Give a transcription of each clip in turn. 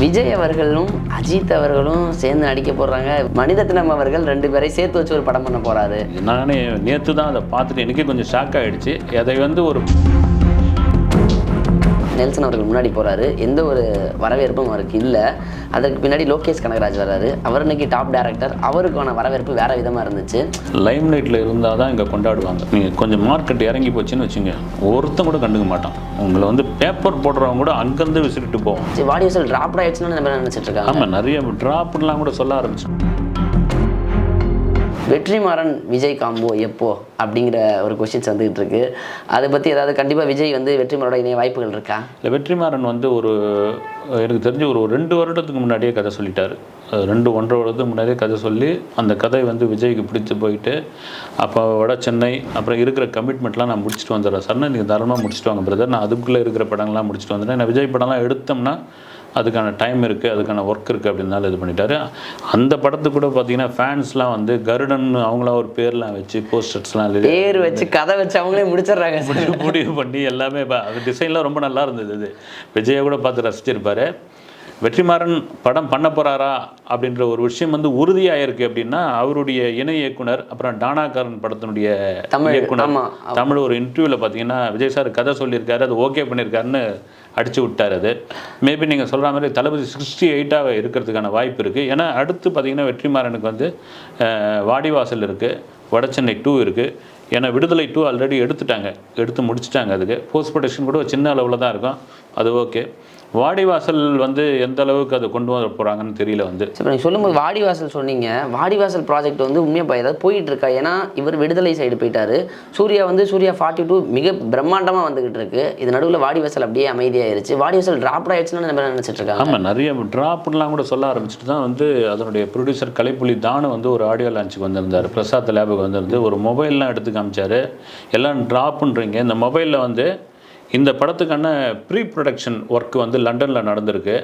விஜய் அவர்களும் அஜித் அவர்களும் சேர்ந்து நடிக்க போடுறாங்க மனிதத்தினம் அவர்கள் ரெண்டு பேரை சேர்த்து வச்சு ஒரு படம் பண்ண போறாரு. நானே நேற்று தான் அதை பார்த்துட்டு எனக்கே கொஞ்சம் ஷாக் ஆகிடுச்சு அதை வந்து ஒரு நெல்சன் அவர்கள் முன்னாடி போறாரு. எந்த ஒரு வரவேற்பும் அவருக்கு இல்லை. அதற்கு பின்னாடி லோகேஷ் கனகராஜ் வர்றாரு. அவர் இன்னைக்கு டாப் டைரக்டர் அவருக்கான வரவேற்பு வேற விதமா இருந்துச்சு. லைம் லைட்டில் இருந்தால் தான் இங்கே கொண்டாடுவாங்க. நீங்கள் கொஞ்சம் மார்க்கெட் இறங்கி போச்சுன்னு வச்சுங்க. ஒருத்தன் கூட கண்டுக்க மாட்டான். உங்களை வந்து பேப்பர் போடுறவங்க கூட அங்கேருந்து விசிட்டு போவோம். சரி வாடி வசல் டிராப்ட் ஆயிடுச்சுன்னு நம்ம நினைச்சிட்டு இருக்காங்க. ஆமாம் நிறைய ட்ராப்லாம் கூட சொல்ல ஆரம்பிச்சு வெற்றிமாறன் விஜய் காம்போ எப்போ அப்படிங்கிற ஒரு கொஷின்ஸ் வந்துகிட்டு இருக்கு அதை பற்றி ஏதாவது கண்டிப்பாக விஜய் வந்து வெற்றிமாறோட இணைய வாய்ப்புகள் இருக்கா? இல்லை வெற்றிமாறன் வந்து ஒரு எனக்கு தெரிஞ்சு ஒரு ரெண்டு வருடத்துக்கு முன்னாடியே கதை சொல்லிட்டாரு. ரெண்டு ஒன்றரை வருடத்துக்கு முன்னாடியே கதை சொல்லி அந்த கதை வந்து விஜய்க்கு பிடிச்சி போயிட்டு அப்போ வட சென்னை அப்புறம் இருக்கிற கமிட்மெண்ட்லாம் நான் முடிச்சுட்டு வந்துடுறேன். சார் நீங்கள் தாராளமாக முடிச்சுட்டு வாங்க பிரதர் நான் அதுக்குள்ளே இருக்கிற படங்கள்லாம் முடிச்சுட்டு வந்துடுறேன். நான் விஜய் படம்லாம் எடுத்தோம்னா அதுக்கான டைம் இருக்குது அதுக்கான ஒர்க் இருக்குது அப்படின்னால இது பண்ணிட்டாரு. அந்த படத்துக்கு கூட பார்த்தீங்கன்னா ஃபேன்ஸ்லாம் வந்து கருடன் அவங்களாம் ஒரு பேர்லாம் வச்சு போஸ்டர்ஸ்லாம் பேர் வச்சு கதை வச்சு அவங்களே முடிச்சிடுறாங்க. முடிவு பண்ணி எல்லாமே ப- அது டிசைன்லாம் ரொம்ப நல்லா இருந்தது இது. விஜயை கூட பார்த்து ரசிச்சிருப்பாரு. வெற்றிமாறன் படம் பண்ண போறாரா அப்படின்ற ஒரு விஷயம் வந்து உறுதியாயிருக்கு அப்படின்னா அவருடைய இணை இயக்குனர் அப்புறம் டானாக்காரன் படத்தினுடைய தமிழ், இயக்குனர். தமிழ் ஒரு இன்டர்வியூவில் பார்த்தீங்கன்னா விஜய் சார் கதை சொல்லியிருக்காரு அது ஓகே பண்ணியிருக்காருன்னு அடிச்சு விட்டார் அது. மேபி நீங்கள் சொல்கிற மாதிரி தளபதி சிக்ஸ்டி எயிட்டாக இருக்கிறதுக்கான வாய்ப்பு இருக்குது ஏன்னா அடுத்து பார்த்தீங்கன்னா வெற்றிமாறனுக்கு வந்து வாடிவாசல் இருக்குது வடசென்னை டூ இருக்குது ஏன்னா விடுதலை டூ ஆல்ரெடி எடுத்துட்டாங்க எடுத்து முடிச்சிட்டாங்க அதுக்கு. போஸ்ட் ப்ரொடக்ஷன் கூட சின்ன அளவில் தான் இருக்கும். அது ஓகே வாடிவாசல் வந்து எந்த அளவுக்கு அதை கொண்டு வர போகிறாங்கன்னு தெரியல வந்து. சரி நீங்கள் சொல்லும்போது வாடிவாசல் சொன்னீங்க. வாடிவாசல் ப்ராஜெக்ட் வந்து உண்மையாக ஏதாவது போயிட்டு இருக்கா ஏன்னா இவர் விடுதலை சைடு போயிட்டாரு. சூர்யா வந்து சூர்யா ஃபார்ட்டி டூ மிக பிரம்மாண்டமாக வந்துகிட்டு இருக்கு. இது நடுவில் வாடிவாசல் அப்படியே அமைதியாயிருச்சு. வாடிவாசல் டிராப்ட் ஆயிடுச்சுன்னு நம்ம நினைச்சிட்டு இருக்காங்க ஆமாம் நிறைய ட்ராப்லாம் கூட சொல்ல ஆரம்பிச்சுட்டு தான் வந்து அதனுடைய ப்ரொடியூசர் கலைப்புலி தானு வந்து ஒரு ஆடியோ லான்ச்சுக்கு வந்திருந்தார். பிரசாத் லேபுக்கு வந்திருந்து ஒரு மொபைல்லாம் எடுத்து காமிச்சாரு. எல்லாம் ட்ராப்புன்றீங்க இந்த மொபைலில் வந்து இந்த படத்துக்கான ப்ரீ ப்ரொடக்ஷன் ஒர்க் வந்து லண்டனில் நடந்திருக்கு.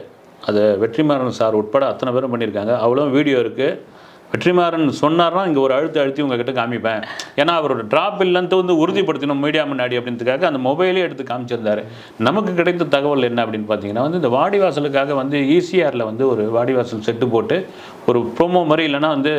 அது வெற்றிமாறன் சார் உட்பட அத்தனை பேரும் பண்ணியிருக்காங்க. அவ்வளோ வீடியோ இருக்குது வெற்றிமாறன் சொன்னார்னா இங்கே ஒரு அழுத்தி அழுத்தி உங்ககிட்ட காமிப்பேன். ஏன்னா அவரோட ட்ராப் இல்லைன்ட்டு வந்து உறுதிப்படுத்தணும் மீடியா முன்னாடி அப்படின்றதுக்காக அந்த மொபைலே எடுத்து காமிச்சிருந்தாரு. நமக்கு கிடைத்த தகவல் என்ன அப்படின்னு பார்த்தீங்கன்னா வந்து இந்த வாடிவாசலுக்காக வந்து ஈசிஆரில் வந்து ஒரு வாடிவாசல் செட்டு போட்டு ஒரு ப்ரோமோ மாதிரி இல்லைன்னா வந்து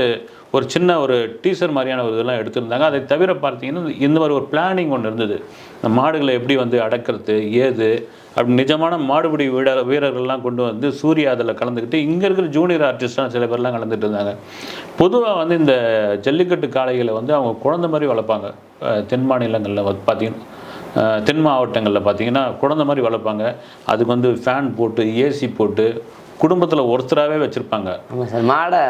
ஒரு சின்ன ஒரு டீசர் மாதிரியான ஒரு இதெல்லாம் எடுத்திருந்தாங்க. அதை தவிர பார்த்தீங்கன்னா இந்த மாதிரி ஒரு பிளானிங் ஒன்று இருந்தது. இந்த மாடுகளை எப்படி வந்து அடக்கிறது ஏது அப்படி நிஜமான மாடுபிடி வீர வீரர்கள்லாம் கொண்டு வந்து சூர்யா அதில் கலந்துக்கிட்டு இங்கே இருக்கிற ஜூனியர் ஆர்டிஸ்ட்லாம் சில பேர்லாம் கலந்துட்டு இருந்தாங்க. பொதுவாக வந்து இந்த ஜல்லிக்கட்டு காளைகளை வந்து அவங்க குழந்தை மாதிரி வளர்ப்பாங்க. தென் மாநிலங்களில் வந்து பார்த்தீங்கன்னா தென் மாவட்டங்களில் பார்த்தீங்கன்னா குழந்தை மாதிரி வளர்ப்பாங்க. அதுக்கு வந்து ஃபேன் போட்டு ஏசி போட்டு குடும்பத்தில் ஒருத்தராகவே வச்சுருப்பாங்க. ஆமாம் சார் மாடை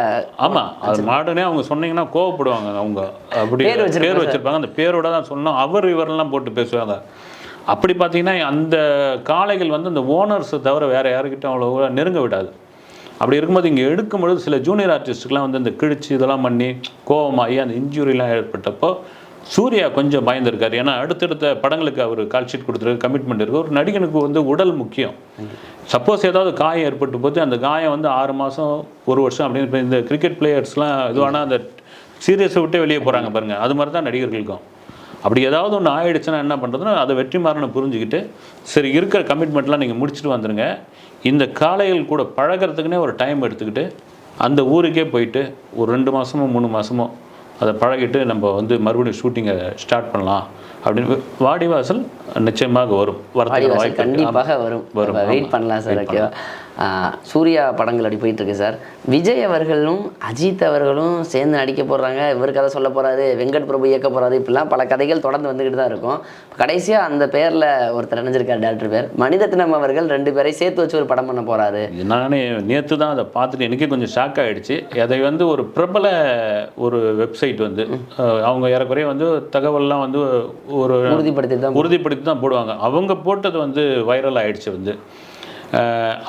ஆமாம் அது மாடுனே அவங்க சொன்னீங்கன்னா கோவப்படுவாங்க அவங்க. அப்படி பேர் வச்சிருப்பாங்க அந்த பேரோட தான் சொன்னோம் அவர் இவரெல்லாம் போட்டு பேசுவாங்க. அப்படி பார்த்தீங்கன்னா அந்த காளைகள் வந்து அந்த ஓனர்ஸை தவிர வேற யாருக்கிட்ட அவ்வளோ நெருங்க விடாது. அப்படி இருக்கும்போது இங்கே எடுக்கும் பொழுது சில ஜூனியர் ஆர்டிஸ்ட்டுக்கெலாம் வந்து இந்த கிழிச்சு இதெல்லாம் பண்ணி கோவமாகி அந்த இன்ஜுரிலாம் ஏற்பட்டப்போ சூர்யா கொஞ்சம் பயந்துருக்கார். ஏன்னா அடுத்தடுத்த படங்களுக்கு அவர் கால் ஷீட் கொடுத்துருக்கு கமிட்மெண்ட் இருக்குது ஒரு நடிகனுக்கு வந்து உடல் முக்கியம். சப்போஸ் ஏதாவது காயம் ஏற்பட்டு போது அந்த காயம் வந்து ஆறு மாதம் ஒரு வருஷம் அப்படின்னு இந்த கிரிக்கெட் பிளேயர்ஸ்லாம் இதுவானா அந்த சீரியஸை விட்டு வெளியே போகிறாங்க பாருங்கள் அது மாதிரி தான் நடிகர்களுக்கும். அப்படி ஏதாவது ஒன்று ஆயிடுச்சுன்னா என்ன பண்ணுறதுன்னா அதை வெற்றி மாறனை புரிஞ்சுக்கிட்டு சரி இருக்கிற கமிட்மெண்ட்லாம் நீங்கள் முடிச்சுட்டு வந்துடுங்க இந்த காளைகள் கூட பழகிறதுக்குன்னே ஒரு டைம் எடுத்துக்கிட்டு அந்த ஊருக்கே போயிட்டு ஒரு ரெண்டு மாதமோ மூணு மாதமோ அதை பழகிட்டு நம்ம வந்து மறுபடியும் ஷூட்டிங்கை ஸ்டார்ட் பண்ணலாம் அப்படின்னு வாடிவாசல் நிச்சயமாக வரும். வரதுக்கு வாய்ப்பு. கண்டிப்பாக வரும். வரும், வெயிட். பண்ணலாம் சார் ஓகேவா சூர்யா படங்கள் அப்படி போயிட்டு இருக்கு சார். விஜய் அவர்களும் அஜித் அவர்களும் சேர்ந்து நடிக்க போடுறாங்க இவர் கதை சொல்ல போறாரு வெங்கட் பிரபு இயக்க போறாரு. இப்படிலாம் பல கதைகள் தொடர்ந்து வந்துக்கிட்டு தான் இருக்கும். கடைசியா அந்த பேர்ல ஒருத்தர் இணைஞ்சிருக்கார் டேரக்டர் பேர். மனிதத்தினம் அவர்கள் ரெண்டு பேரை சேர்த்து வச்சு ஒரு படம் பண்ண போறாரு. நானே நேற்று தான் அதை பார்த்துட்டு எனக்கே கொஞ்சம் ஷாக் ஆகிடுச்சு அதை வந்து ஒரு பிரபல ஒரு வெப்சைட் வந்து அவங்க ஏறக்குறைய வந்து தகவல்லாம் வந்து ஒரு உறுதிப்படுத்தி தான் உறுதிப்படுத்தி தான் போடுவாங்க. அவங்க போட்டது வந்து வைரல் ஆயிடுச்சு வந்து.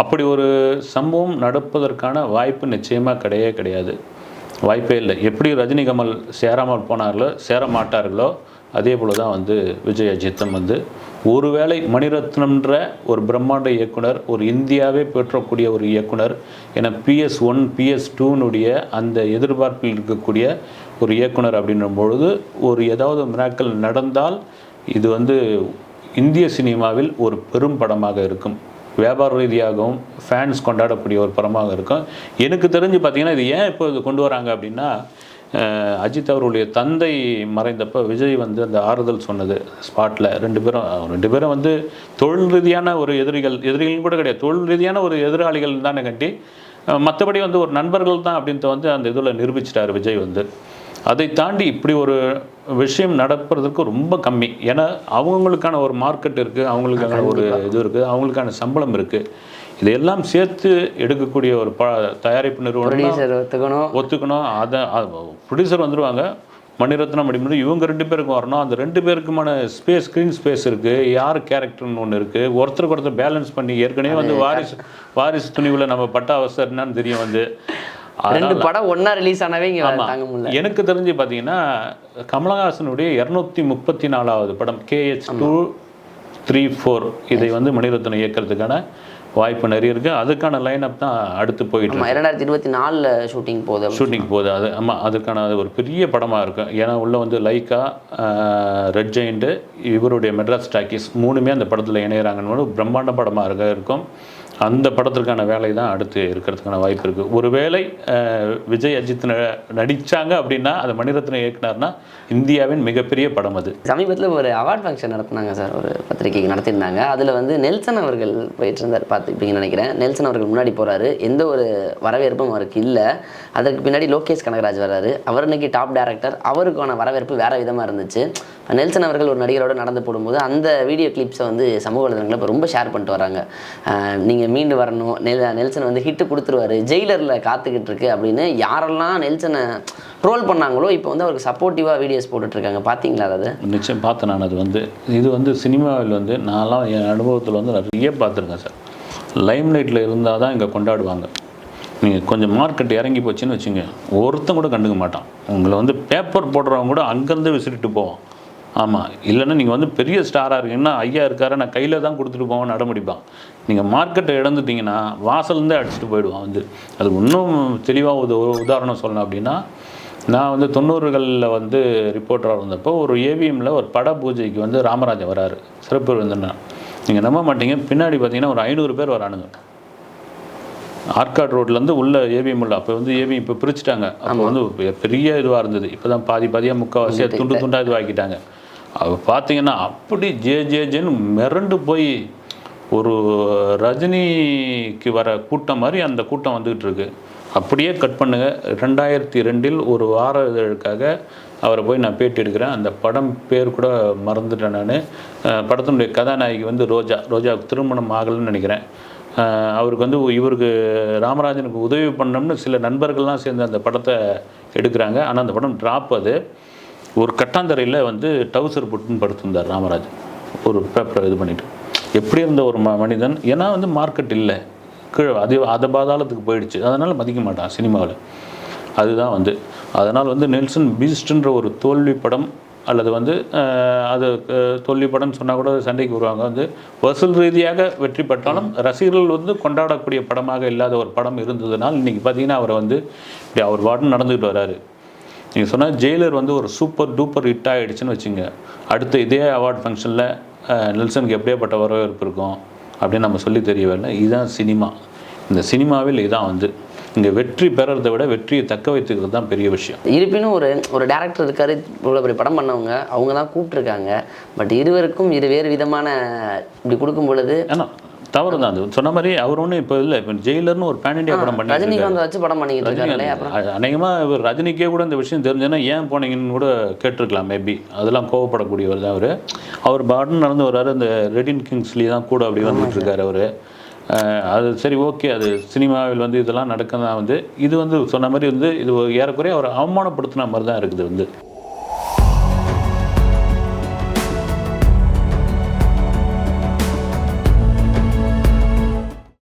அப்படி ஒரு சம்பவம் நடப்பதற்கான வாய்ப்பு நிச்சயமாக கிடையவே கிடையாது. வாய்ப்பே இல்லை. எப்படி ரஜினி கமல் சேராமல் போனார்களோ சேர மாட்டார்களோ அதே போல தான் வந்து விஜய் அஜித்தம் வந்து ஒருவேளை மணிரத்னம்ன்ற ஒரு பிரம்மாண்ட இயக்குனர் ஒரு இந்தியாவே பெற்றக்கூடிய ஒரு இயக்குனர் என பிஎஸ் ஒன் பிஎஸ் டூனுடைய அந்த எதிர்பார்ப்பில் இருக்கக்கூடிய ஒரு இயக்குனர் அப்படின்ற பொழுது ஒரு ஏதாவது மிராக்கள் நடந்தால் இது வந்து இந்திய சினிமாவில் ஒரு பெரும் படமாக இருக்கும். வியாபார ரீதியாகவும் ஃபேன்ஸ் கொண்டாடக்கூடிய ஒரு படமாக இருக்கும். எனக்கு தெரிஞ்சு பார்த்தீங்கன்னா இது ஏன் இப்போ இது கொண்டு வராங்க அப்படின்னா அஜித் அவருடைய தந்தை மறைந்தப்போ விஜய் வந்து அந்த ஆறுதல் சொன்னது ஸ்பாட்டில் ரெண்டு பேரும் ரெண்டு பேரும் வந்து தொழில் ரீதியான ஒரு எதிரிகள் எதிரிகள் கூட கிடையாது. தொழில் ரீதியான ஒரு எதிராளிகள் தானே கட்டி மற்றபடி வந்து ஒரு நண்பர்கள் தான் அப்படின்ட்டு வந்து அந்த இதில் நிரூபிச்சிட்டார் விஜய் வந்து. அதை தாண்டி இப்படி ஒரு விஷயம் நடப்பதற்கு ரொம்ப கம்மி. ஏன்னா அவங்களுக்கான ஒரு மார்க்கெட் இருக்குது அவங்களுக்கான ஒரு இது இருக்குது அவங்களுக்கான சம்பளம் இருக்குது இதையெல்லாம் சேர்த்து எடுக்கக்கூடிய ஒரு ப தயாரிப்பு நிறுவனம் ஒத்துக்கணும். ஒத்துக்கணும். அதை ப்ரொடியூசர் வந்துருவாங்க. மணிரத்னம் அப்படிங்கிறது இவங்க ரெண்டு பேருக்கும் வரணும். அந்த ரெண்டு பேருக்குமான ஸ்பேஸ் ஸ்க்ரீன் ஸ்பேஸ் இருக்குது யார் கேரக்டர்னு ஒன்று இருக்குது ஒருத்தருக்கு ஒருத்தர் பேலன்ஸ் பண்ணி ஏற்கனவே வந்து வாரிசு வாரிசு துணிவில் நம்ம பட்ட அவசரம் என்னன்னு தெரியும் வந்து. ரெண்டு படம் ஒண்ணா ரிலீஸ் ஆனவே இங்க தாங்க முடியல. எனக்கு தெரிஞ்சு பார்த்தீங்கன்னா கமலஹாசனுடைய இரநூத்தி முப்பத்தி நாலாவது படம் கேஹெச் டூ த்ரீ ஃபோர் இதை வந்து மணிரத்னம் இயக்கிறதுக்கான வாய்ப்பு நிறைய இருக்குது அதுக்கான லைனப் தான் அடுத்து போயிட்டு இரண்டாயிரத்தி இருபத்தி நாலுல ஷூட்டிங் போகுது ஷூட்டிங் போகுது. அது ஆமாம் அதுக்கான அது ஒரு பெரிய படமாக இருக்கும் ஏன்னா உள்ளே வந்து லைக்கா ரெட் ஜெயிண்ட்டு இவருடைய மெட்ராஸ் டாக்கீஸ் மூணுமே அந்த படத்தில் இணையிறாங்கன்னு ஒரு பிரம்மாண்ட படமாக இருக்க இருக்கும். அந்த படத்திற்கான வேலை தான் அடுத்து இருக்கிறதுக்கான வாய்ப்பு இருக்குது ஒருவேளை விஜய் அஜித் ந- நடிச்சாங்க அப்படின்னா அது மணிரத்னம் இயக்குனார்னா இந்தியாவின் மிகப்பெரிய படம் அது. சமீபத்தில் ஒரு அவார்ட் ஃபங்க்ஷன் நடத்தினாங்க சார். ஒரு பத்திரிக்கைக்கு நடத்தியிருந்தாங்க. அதில் வந்து நெல்சன் அவர்கள் போயிட்டு இருந்தார். பார்த்துருப்பீங்கன்னு நினைக்கிறேன். நெல்சன் அவர்கள் முன்னாடி போகிறாரு எந்த ஒரு வரவேற்பும் அவருக்கு இல்லை. அதற்கு பின்னாடி லோகேஷ் கனகராஜ் வர்றாரு. அவர் இன்னைக்கு டாப் டேரக்டர் அவருக்கான வரவேற்பு வேற விதமாக இருந்துச்சு. நெல்சன் அவர்கள் ஒரு நடிகரோடு நடந்து போடும்போது அந்த வீடியோ கிளிப்ஸை வந்து சமூக வலைதளங்களில் இப்போ ரொம்ப ஷேர் பண்ணிட்டு வராங்க நீங்கள் மீண்டு வரணும். நெல் நெல்சன் வந்து ஹிட்டு கொடுத்துருவாரு. ஜெயிலரில் காத்துக்கிட்டு இருக்கு அப்படின்னு யாரெல்லாம் நெல்சனை ட்ரோல் பண்ணாங்களோ இப்போ வந்து அவருக்கு சப்போர்ட்டிவாக வீடியோஸ் போட்டுட்ருக்காங்க பார்த்தீங்களா அது? நிச்சயம் பார்த்தேன் நான் அது வந்து. இது வந்து சினிமாவில் வந்து நான்லாம் என் அனுபவத்தில் வந்து நிறைய பார்த்துருக்கேன் சார். லைம் லைட்டில் இருந்தால் தான் இங்கே கொண்டாடுவாங்க. நீங்கள் கொஞ்சம் மார்க்கெட் இறங்கி போச்சுன்னு வச்சுங்க ஒருத்தன் கூட கண்டுக்க மாட்டான். உங்களை வந்து பேப்பர் போடுறவங்க கூட அங்கேருந்து விசிறிட்டு போவான். ஆமாம் இல்லைன்னா நீங்கள் வந்து பெரிய ஸ்டாராக இருக்கீங்கன்னா ஐயா இருக்காரு நான் கையில் தான் கொடுத்துட்டு போவேன் நடமுடிப்பான் நீங்கள் மார்க்கெட்டை இழந்துட்டீங்கன்னா வாசல்லேருந்தே அடிச்சுட்டு போயிடுவான் வந்து. அது இன்னும் தெளிவாக ஒரு ஒரு உதாரணம் சொல்லணும் அப்படின்னா நான் வந்து தொண்ணூறுகளில் வந்து ரிப்போர்ட்டராக இருந்தப்போ ஒரு ஏவிஎம்மில் ஒரு பட பூஜைக்கு வந்து ராமராஜன் வராரு. சிறப்பு விருந்தினர். நீங்கள் நம்ப மாட்டீங்க. பின்னாடி பார்த்தீங்கன்னா ஒரு ஐநூறு பேர் வரானுங்க. ஆர்காட் ரோட்லேருந்து உள்ள ஏவிஎம் உள்ள அப்போ வந்து ஏவிஎம் இப்போ பிரிச்சுட்டாங்க. அப்போ வந்து பெரிய இதுவாக இருந்தது. இப்போ தான் பாதி பாதியாக முக்கால்வாசியாக துண்டு துண்டாக இதுவாக்கிட்டாங்க அவ பார்த்தீங்கன்னா அப்படி ஜே ஜே ஜேன்னு மிரண்டு போய் ஒரு ரஜினிக்கு வர கூட்டம் மாதிரி அந்த கூட்டம் வந்துகிட்டு இருக்கு. அப்படியே கட் பண்ணுங்கள் ரெண்டாயிரத்தி ரெண்டில் ஒரு வார இதழுக்காக அவரை போய் நான் பேட்டி எடுக்கிறேன். அந்த படம் பேர் கூட மறந்துட்டேன் நான். படத்தினுடைய கதாநாயகி வந்து ரோஜா. ரோஜாவுக்கு திருமணம் ஆகலைன்னு நினைக்கிறேன். அவருக்கு வந்து இவருக்கு ராமராஜனுக்கு உதவி பண்ணோம்னு சில நண்பர்கள்லாம் சேர்ந்து அந்த படத்தை எடுக்கிறாங்க. ஆனால் அந்த படம் ட்ராப் அது. ஒரு கட்டாந்தரையில் வந்து டவுசர் போட்டுன்னு படுத்திருந்தார் ராமராஜ் ஒரு பேப்பரை இது பண்ணிட்டு. எப்படி இருந்த ஒரு ம மனிதன்? ஏன்னா வந்து மார்க்கெட் இல்லை. கீழே அது அத பாதாளத்துக்கு போயிடுச்சு. அதனால் மதிக்க மாட்டான் சினிமாவில். அதுதான் வந்து. அதனால் வந்து நெல்சன் பீஸ்ட்ன்ற ஒரு தோல்வி படம் அல்லது வந்து அது தோல்வி படம்னு சொன்னால் கூட சண்டைக்கு வருவாங்க. வந்து வசூல் ரீதியாக வெற்றி பெற்றாலும் ரசிகர்கள் வந்து கொண்டாடக்கூடிய படமாக இல்லாத ஒரு படம் இருந்ததுனால் இன்றைக்கி பார்த்தீங்கன்னா அவரை வந்து இப்படி அவர் பாட்டு நடந்துக்கிட்டு வராரு. நீங்கள் சொன்ன ஜெயிலர் வந்து ஒரு சூப்பர் டூப்பர் ஹிட் ஆகிடுச்சுன்னு வச்சுங்க. அடுத்த இதே அவார்ட் ஃபங்க்ஷனில் நெல்சனுக்கு எப்படியாப்பட்ட வரவேற்பு இருக்கும்? அப்படின்னு நம்ம சொல்லி தெரியவில்லை இதுதான் சினிமா. இந்த சினிமாவில் இதான் வந்து. இங்கே வெற்றி பெறறதை விட வெற்றியை தக்க வைத்துக்கிறது தான் பெரிய விஷயம். இருப்பினும் ஒரு ஒரு டேரக்டர் இருக்காரு இவ்வளோ பெரிய படம் பண்ணவங்க. அவங்க தான் கூப்பிட்ருக்காங்க பட் இருவருக்கும் இரு வேறு விதமான இப்படி கொடுக்கும் பொழுது ஏன்னா தவறு தான் அது. சொன்ன மாதிரி அவர் ஒன்றும் இப்போ இல்லை. இப்போ ஜெயிலர்னு ஒரு பேன் இண்டியா படம் இருக்காரு. ரஜினிகாந்த் வச்சு படம் பண்ணிக்கிட்டு இருக்காங்களே அப்புறம்? அ- அநேகமா இவர் ரஜினிக்கே கூட இந்த விஷயம் தெரிஞ்சதுன்னா ஏன் போனீங்கன்னு கூட கேட்டிருக்கலாம் மேபி அதெல்லாம் கோவப்படக்கூடியவர் தான் அவர். அவர் பாடன் நடந்து வர்றாரு. அந்த ரெடின் கிங்ஸ்லி தான் கூட அப்படி வந்துட்டு இருக்காரு அவர். அது சரி ஓகே அது சினிமாவில் வந்து இதெல்லாம் நடக்க தான் வந்து இது வந்து சொன்ன மாதிரி வந்து இது ஏறக்குறைய அவர் அவமானப்படுத்தின மாதிரி தான் இருக்குது வந்து.